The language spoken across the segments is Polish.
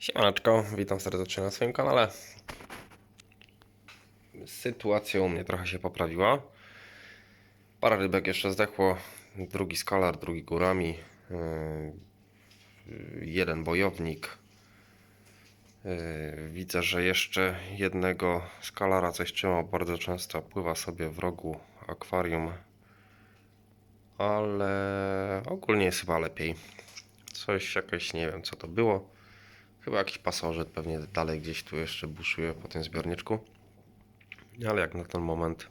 Siemaneczko, witam serdecznie na swoim kanale. Sytuacja u mnie trochę się poprawiła. Parę rybek jeszcze zdechło. Drugi skalar, drugi górami. Yy, Jeden bojownik. Yy, Widzę, że jeszcze jednego skalara coś trzymał. Bardzo często pływa sobie w rogu akwarium. Ale ogólnie jest chyba lepiej. Coś jakieś, nie wiem co to było. Chyba jakiś pasożyt pewnie dalej gdzieś tu jeszcze buszuje po tym zbiorniczku. Ale jak na ten moment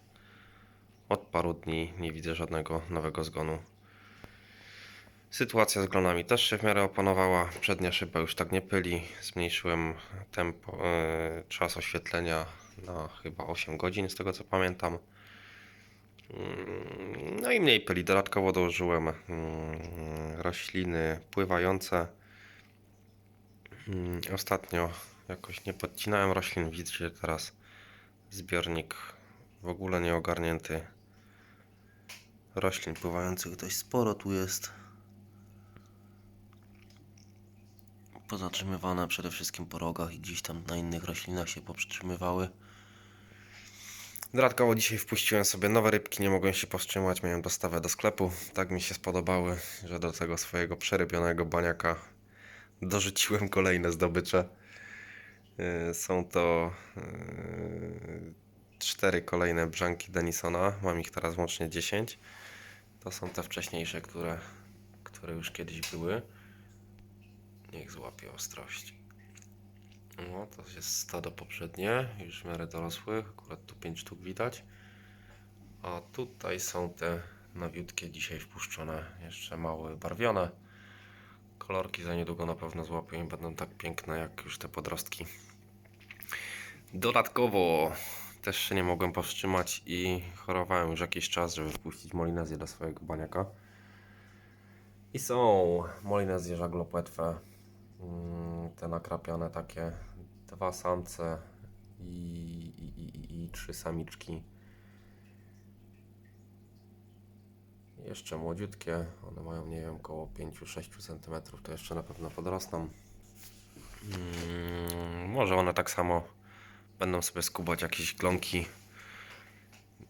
od paru dni nie widzę żadnego nowego zgonu. Sytuacja z glonami też się w miarę opanowała. Przednia szyba już tak nie pyli. Zmniejszyłem tempo, e, czas oświetlenia na chyba 8 godzin z tego co pamiętam. Mm, No i mniej pyli. Dodatkowo dołożyłem mm, rośliny pływające. Mm, Ostatnio jakoś nie podcinałem roślin. Widzicie teraz zbiornik w ogóle nie ogarnięty. Roślin pływających dość sporo tu jest. Pozatrzymywane przede wszystkim po rogach i gdzieś tam na innych roślinach się poprzytrzymywały. Dodatkowo dzisiaj wpuściłem sobie nowe rybki, nie mogłem się powstrzymać, miałem dostawę do sklepu. Tak mi się spodobały, że do tego swojego przerybionego baniaka dorzuciłem kolejne zdobycze. Yy, Są to yy, cztery kolejne brzanki Denisona. Mam ich teraz łącznie 10. To są te wcześniejsze, które, które już kiedyś były. Niech złapie ostrości. No, to jest stado poprzednie, już w miarę dorosłych. Akurat tu 5 sztuk widać. A tutaj są te nowiutkie dzisiaj wpuszczone, jeszcze małe, barwione. Kolorki za niedługo na pewno złapią i będą tak piękne jak już te podrostki. Dodatkowo też się nie mogłem powstrzymać i chorowałem już jakiś czas, żeby wpuścić molinezję do swojego baniaka. I są molinezje żaglopłetwe, mm, te nakrapiane takie, dwa samce i, i, i, i trzy samiczki. Jeszcze młodziutkie, one mają nie wiem około 5-6 cm, to jeszcze na pewno podrosną. Mm, może one tak samo będą sobie skubać jakieś glonki.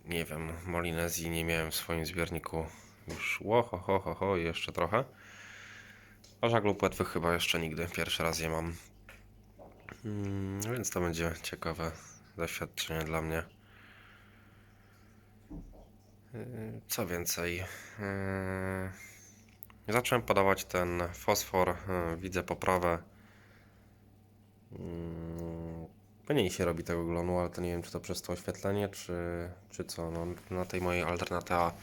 Nie wiem, Molinezji nie miałem w swoim zbiorniku już ło, ho, ho, ho, ho, jeszcze trochę. A żaglu płetwych chyba jeszcze nigdy, pierwszy raz je mam. Mm, więc to będzie ciekawe doświadczenie dla mnie. Co więcej, yy, zacząłem podawać ten fosfor, yy, widzę poprawę. Mm, Mniej się robi tego glonu, ale to nie wiem, czy to przez to oświetlenie, czy, czy co. No, na tej mojej alternatywa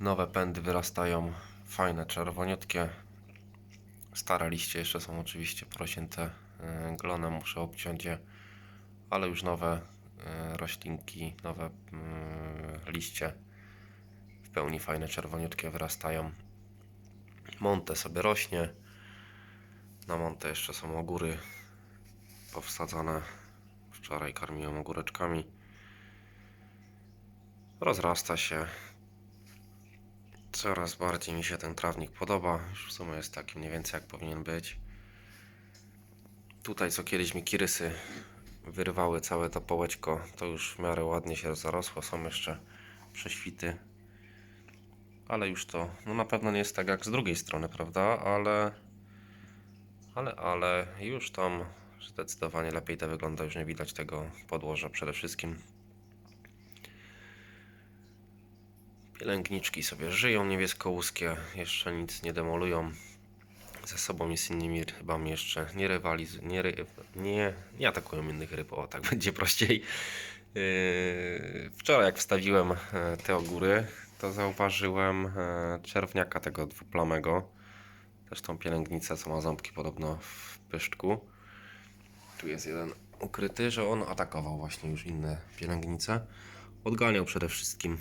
nowe pędy wyrastają, fajne, czerwoniutkie. Stare liście jeszcze są oczywiście prosięte glonem, muszę obciąć je, ale już nowe roślinki, nowe yy, liście w pełni fajne, czerwoniutkie wyrastają. Monte sobie rośnie. Na Monte jeszcze są ogóry powsadzone. Wczoraj karmiłem ogóreczkami. Rozrasta się. Coraz bardziej mi się ten trawnik podoba. Już w sumie jest taki mniej więcej jak powinien być. Tutaj co kiedyś mi kirysy wyrwały całe to połeczko, to już w miarę ładnie się zarosło. Są jeszcze prześwity. Ale już to, no na pewno nie jest tak jak z drugiej strony, prawda? Ale, ale, ale już tam zdecydowanie lepiej to wygląda. Już nie widać tego podłoża przede wszystkim. Pielęgniczki sobie żyją niebieskoułskie, jeszcze nic nie demolują. Ze sobą i z innymi rybami jeszcze nie rywalizują, nie, nie, nie atakują innych ryb, o tak będzie prościej. Yy, Wczoraj jak wstawiłem e, te ogóry, to zauważyłem e, czerwniaka tego dwuplamego. Zresztą pielęgnicę, co ma ząbki podobno w pyszczku. Tu jest jeden ukryty, że on atakował właśnie już inne pielęgnice. Odganiał przede wszystkim,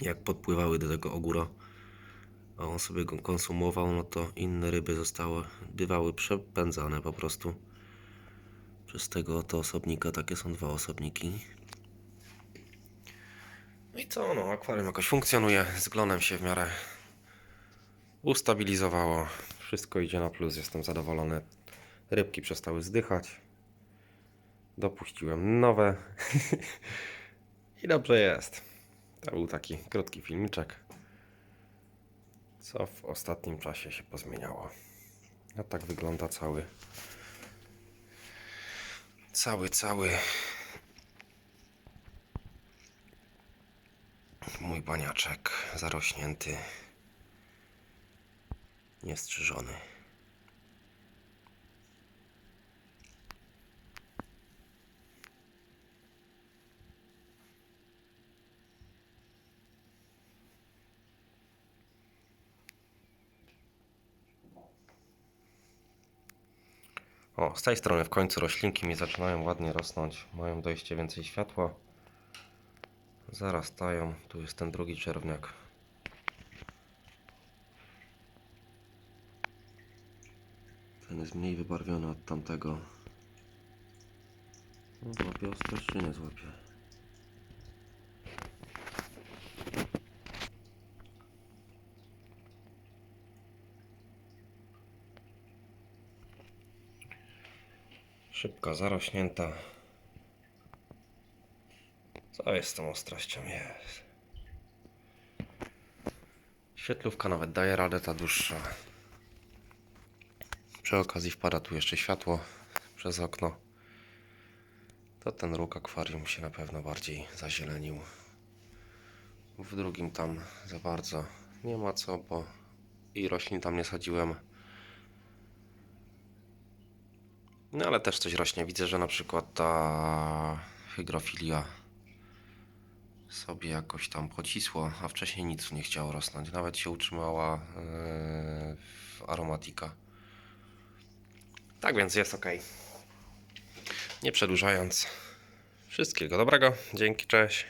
jak podpływały do tego ogóra, a on sobie go konsumował, no to inne ryby zostały, bywały przepędzane po prostu przez tego oto osobnika. Takie są dwa osobniki. No i co, no akwarium jakoś funkcjonuje, z glonem się w miarę ustabilizowało. Wszystko idzie na plus, jestem zadowolony. Rybki przestały zdychać. Dopuściłem nowe. I dobrze jest. To był taki krótki filmiczek. Co w ostatnim czasie się pozmieniało. A tak wygląda cały. Cały, cały. Mój baniaczek zarośnięty. Niestrzyżony. O, z tej strony w końcu roślinki mi zaczynają ładnie rosnąć. Mają dojście więcej światła. Zarastają. Tu jest ten drugi czerwniak. Ten jest mniej wybarwiony od tamtego. No, złapie ostrość czy nie złapie? Szybka, zarośnięta. Co jest z tą ostrością? Jest. Świetlówka nawet daje radę, ta dłuższa. Przy okazji wpada tu jeszcze światło przez okno. To ten róg akwarium się na pewno bardziej zazielenił. W drugim tam za bardzo nie ma co, bo i roślin tam nie sadziłem. No ale też coś rośnie. Widzę, że na przykład ta hygrofilia sobie jakoś tam pocisło, a wcześniej nic nie chciało rosnąć. Nawet się utrzymała yy, aromatika. Tak więc jest ok. Nie przedłużając. Wszystkiego dobrego. Dzięki, cześć.